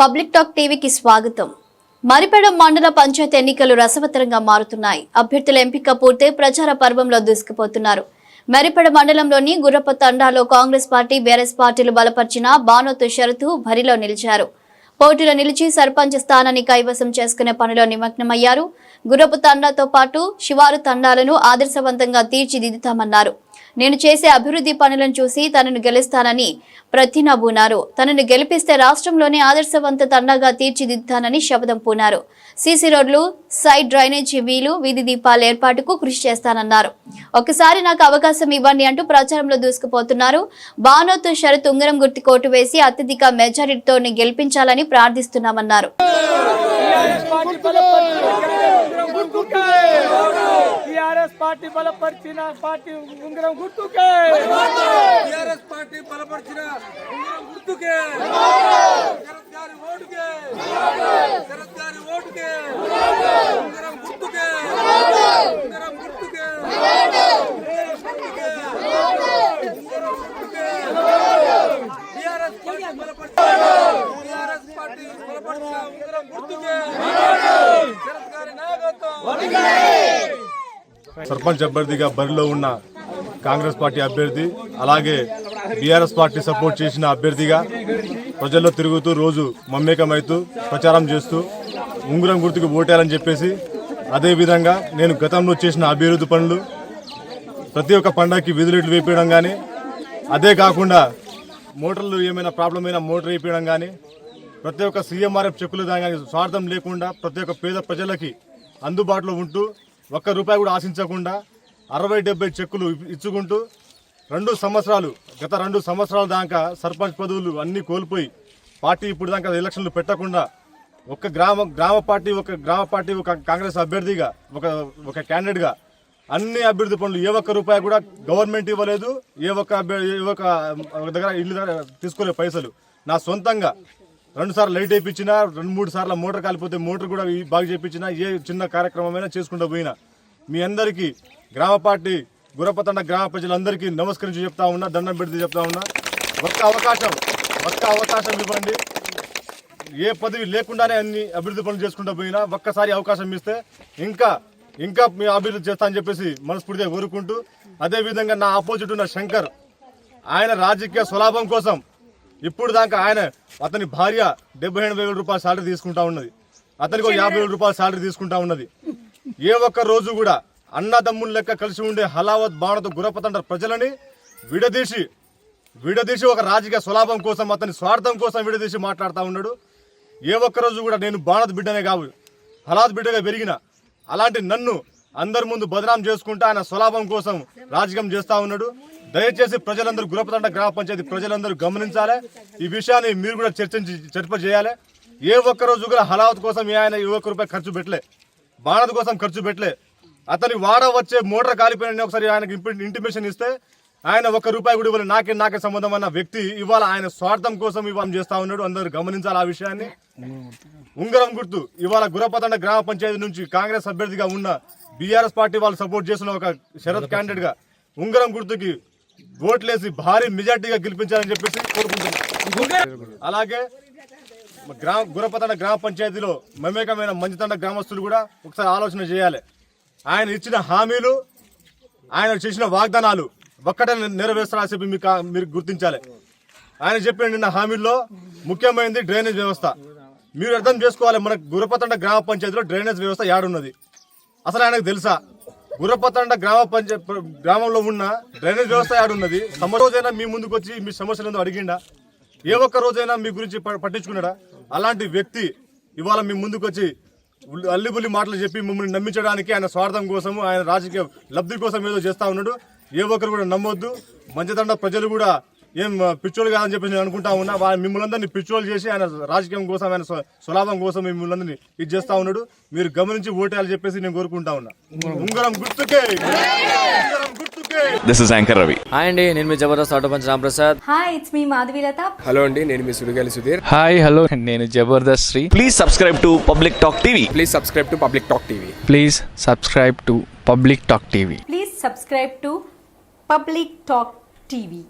Public talk టీవీకి స్వాగతం. మరిపెడ మండల పంచాయతీ ఎన్నికలు రసవత్తరంగా మారుతున్నాయి. అభ్యర్థుల ఎంపిక పూర్తయి ప్రచార పర్వంలో దూసుకుపోతున్నారు. మరిపెడ మండలంలోని గుర్రప్ప తండాలో కాంగ్రెస్ పార్టీ బీఆర్ఎస్ పార్టీలు బలపరిచిన బానోతు షరతు బరిలో నిలిచారు. పోటీలో నిలిచి సర్పంచ్ స్థానాన్ని కైవసం చేసుకునే పనిలో నిమగ్నమయ్యారు. గుర్రపు తండాతో పాటు శివారు తండాలను ఆదర్శవంతంగా తీర్చిదిద్దుతామన్నారు. నేను చేసే అభివృద్ధి పనులను చూసి తనను గెలుస్తానని ప్రతినబూనారు. తనను గెలిపిస్తే రాష్ట్రంలోనే ఆదర్శవంత తండాగా తీర్చిదిద్దానని శపథం పూనారు. సీసీ రోడ్లు సైడ్ డ్రైనేజీ వీలు వీధి దీపాల ఏర్పాటుకు కృషి చేస్తానన్నారు. ఒకసారి నాకు అవకాశం ఇవ్వండి అంటూ ప్రచారంలో దూసుకుపోతున్నారు. బానోతు షరత్ ఉంగరం గుర్తి కోటు వేసి అత్యధిక మెజారిటీతో గెలిపించాలని ప్రార్థిస్తున్నామన్నారు. టిఆర్ఎస్ పార్టీ బలపరిచిన పార్టీ ఉంగరం గుర్తుకే టిఆర్ఎస్ పార్టీ బలపరిచిన ఉంగరం గుర్తుకే శరత్ గారి ఓటుకే శరత్ గారి ఓటుకే ఉంగరం గుర్తుకే ఉంగరం గుర్తుకే ఉంగరం గుర్తుకే ఉంగరం గుర్తుకే టిఆర్ఎస్ పార్టీ బలపరిచిన టిఆర్ఎస్ పార్టీ బలపరిచిన ఉంగరం గుర్తుకే శరత్ గారి నాయకత్వం సర్పంచ్ అభ్యర్థిగా బరిలో ఉన్న కాంగ్రెస్ పార్టీ అభ్యర్థి అలాగే బీఆర్ఎస్ పార్టీ సపోర్ట్ చేసిన అభ్యర్థిగా ప్రజల్లో తిరుగుతూ రోజు మమ్మేకమవుతూ ప్రచారం చేస్తూ ఉంగరం గుర్తుకు ఓటేయాలని చెప్పేసి అదేవిధంగా నేను గతంలో చేసిన అభివృద్ధి పనులు ప్రతి ఒక్క పండగకి విధులెట్లు వేపించడం కానీ అదే కాకుండా మోటార్లు ఏమైనా ప్రాబ్లం అయినా మోటార్ వేపించడం కానీ ప్రతి ఒక్క సీఎంఆర్ఎఫ్ చెక్కులు దాని స్వార్థం లేకుండా ప్రతి ఒక్క పేద ప్రజలకి అందుబాటులో ఉంటూ ఒక్క రూపాయి కూడా ఆశించకుండా అరవై డెబ్బై చెక్కులు ఇచ్చుకుంటూ రెండు సంవత్సరాలు గత రెండు సంవత్సరాల దాకా సర్పంచ్ పదవులు అన్నీ కోల్పోయి పార్టీ ఇప్పుడు దాకా ఎలక్షన్లు పెట్టకుండా ఒక గ్రామ గ్రామ పార్టీ ఒక గ్రామ పార్టీ ఒక కాంగ్రెస్ అభ్యర్థిగా ఒక ఒక క్యాండిడేట్గా అన్ని అభివృద్ధి పనులు ఏ ఒక్క రూపాయి కూడా గవర్నమెంట్ ఇవ్వలేదు ఏ ఒక్క అభ్యర్థి ఏ ఒక్క దగ్గర ఇల్లు దగ్గర తీసుకోలే పైసలు నా సొంతంగా రెండు సార్లు లైట్ వేయించినా రెండు మూడు సార్లు మోటార్ కాలిపోతే మోటార్ కూడా ఈ బాగు చేయించినా ఏ చిన్న కార్యక్రమమైనా చేసుకుంటూ పోయినా. మీ అందరికీ గ్రామ పార్టీ గురపతండ గ్రామ ప్రజలందరికీ నమస్కరించి చెప్తా ఉన్నా దండం పెడితే చెప్తా ఉన్నా. ఒక్క అవకాశం ఒక్క అవకాశం ఇవ్వండి. ఏ పదవి లేకుండానే అన్ని అభివృద్ధి పనులు చేసుకుంటూ పోయినా ఒక్కసారి అవకాశం ఇస్తే ఇంకా ఇంకా మీ అభివృద్ధి చేస్తా అని చెప్పేసి మనస్ఫూర్తిగా కోరుకుంటూ అదేవిధంగా నా ఆపోజిట్ ఉన్న శంకర్ ఆయన రాజకీయ స్వలాభం కోసం ఇప్పుడు దాకా ఆయన అతని భార్య డెబ్బై ఎనభై వేల రూపాయల శాలరీ తీసుకుంటా ఉన్నది. అతనికి ఒక యాభై వేల రూపాయల శాలరీ తీసుకుంటా ఉన్నది. ఏ ఒక్క రోజు కూడా అన్నదమ్ముల లెక్క కలిసి ఉండే హలావత్ బాణతో గురపతండ్ర ప్రజలని విడదీసి విడదీసి ఒక రాజకీయ స్వలాభం కోసం అతని స్వార్థం కోసం విడదీసి మాట్లాడుతూ ఉన్నాడు. ఏ ఒక్క రోజు కూడా నేను బాణత్ బిడ్డనే కావు. హలాత్ బిడ్డగా పెరిగిన అలాంటి నన్ను అందరి ముందు బదనాం చేసుకుంటూ ఆయన స్వలాభం కోసం రాజకీయం చేస్తా ఉన్నాడు. దయచేసి ప్రజలందరూ గురపతండ గ్రామ పంచాయతీ ప్రజలందరూ గమనించాలి. ఈ విషయాన్ని మీరు కూడా చర్చించి చర్చ చేయాలి. ఏ ఒక్క రోజు కూడా హలావత్ కోసం ఏ ఆయన ఏ ఒక్క రూపాయి ఖర్చు పెట్టలే. బాణద కోసం ఖర్చు పెట్టలే. అతని వాడ వచ్చే మోటార్ కాలిపోయిన ఒకసారి ఆయనకి ఇంటిమేషన్ ఇస్తే ఆయన ఒక్క రూపాయి కూడా ఇవ్వాలి. నాకే నాకే సంబంధం అన్న వ్యక్తి ఇవాళ ఆయన స్వార్థం కోసం ఇవాళ చేస్తా ఉన్నాడు. అందరూ గమనించాలి ఆ విషయాన్ని. ఉంగరం గుర్తు. ఇవాళ గురపతండ గ్రామ పంచాయతీ నుంచి కాంగ్రెస్ అభ్యర్థిగా ఉన్న బీఆర్ఎస్ పార్టీ వాళ్ళు సపోర్ట్ చేసిన ఒక శరత్ క్యాండిడేట్గా ఉంగరం గుర్తుకి ఓట్లేసి భారీ మెజార్టీగా గెలిపించాలని చెప్పేసి కోరుకుంటున్నాం. అలాగే గ్రామ గురపతండ గ్రామ పంచాయతీలో మమేకమైన మంచితండ గ్రామస్తులు కూడా ఒకసారి ఆలోచన చేయాలి. ఆయన ఇచ్చిన హామీలు ఆయన చేసిన వాగ్దానాలు ఒక్కటే నెరవేర్చాలని చెప్పి మీకు మీరు గుర్తించాలి. ఆయన చెప్పిన నిన్న హామీల్లో ముఖ్యమైనది డ్రైనేజ్ వ్యవస్థ. మీరు అర్థం చేసుకోవాలి మన గురపతండ గ్రామ పంచాయతీలో డ్రైనేజ్ వ్యవస్థ ఏడున్నది అసలు ఆయనకు తెలుసా? గుర్రపతండ గ్రామ పంచాయత్ గ్రామంలో ఉన్న డ్రైనేజ్ వ్యవస్థ ఆడున్నది సమరోజైనా మీ ముందుకు వచ్చి మీ సమస్యలు ఏందో అడిగిండా? ఏ ఒక్క రోజైనా మీ గురించి ప- పట్టించుకున్నాడా? అలాంటి వ్యక్తి ఇవాళ మీ ముందుకు వచ్చి అల్లిబుల్లి మాటలు చెప్పి మిమ్మల్ని నమ్మించడానికి ఆయన స్వార్థం కోసం ఆయన రాజకీయ లబ్ధి కోసం ఏదో చేస్తా ఉన్నాడు. ఏ ఒక్కరు కూడా నమ్మొద్దు. మంచిదండ ప్రజలు కూడా ఏం పిచ్చోళ్ళు కాదని చెప్పి నేను అనుకుంటా ఉన్నా. వా- మిమ్మల్ని అందరినీ పిచ్చోళ్ళు చేసి ఆయన రాజకీయం కోసం ఆయన స్వలాభం కోసం మిమ్మల్ని అందరినీ ఇది చేస్తా ఉన్నాడు. మీరు గమనించి ఓటేయాలని చెప్పేసి నేను కోరుకుంటా ఉన్నా. ఉంగరం గుర్తుకే. This is anchor Ravi hi అండి నేను మీ Jabardasth auto punch Ramprasad. Hi it's me Madhavilatha hello అండి నేను మీ సుడిగాలి సుధీర్. హాయ్ హలో నేను Jabardasth Sri. Please subscribe to public talk TV please subscribe to public talk TV please subscribe to public talk TV please subscribe to public talk TV